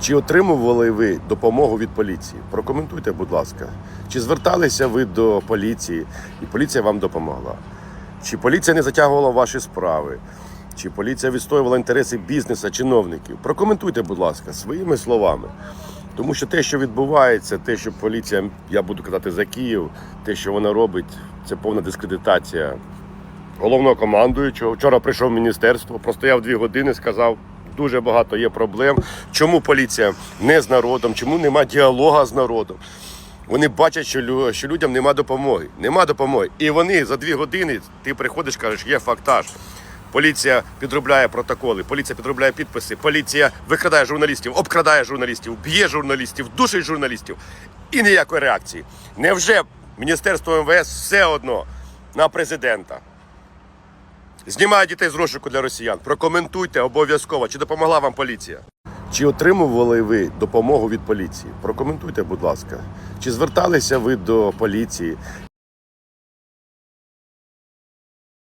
Чи отримували ви допомогу від поліції? Прокоментуйте, будь ласка. Чи зверталися ви до поліції, і поліція вам допомогла? Чи поліція не затягувала ваші справи? Чи поліція відстоювала інтереси бізнесу, чиновників? Прокоментуйте, будь ласка, своїми словами. Тому що те, що відбувається, те, що поліція, я буду казати за Київ, те, що вона робить, це повна дискредитація головного командуючого. Вчора прийшов в міністерство, простояв дві години, сказав, дуже багато є проблем. Чому поліція не з народом, чому нема діалога з народом? Вони бачать, що, що людям нема допомоги. Нема допомоги. І вони за дві години ти приходиш, кажеш, є фактаж. Поліція підробляє протоколи, поліція підробляє підписи, поліція викрадає журналістів, обкрадає журналістів, б'є журналістів, душить журналістів. І ніякої реакції. Невже Міністерство МВС все одно на президента? Знімає дітей з розшуку для росіян. Прокоментуйте обов'язково, чи допомогла вам поліція. Чи отримували ви допомогу від поліції? Прокоментуйте, будь ласка. Чи зверталися ви до поліції,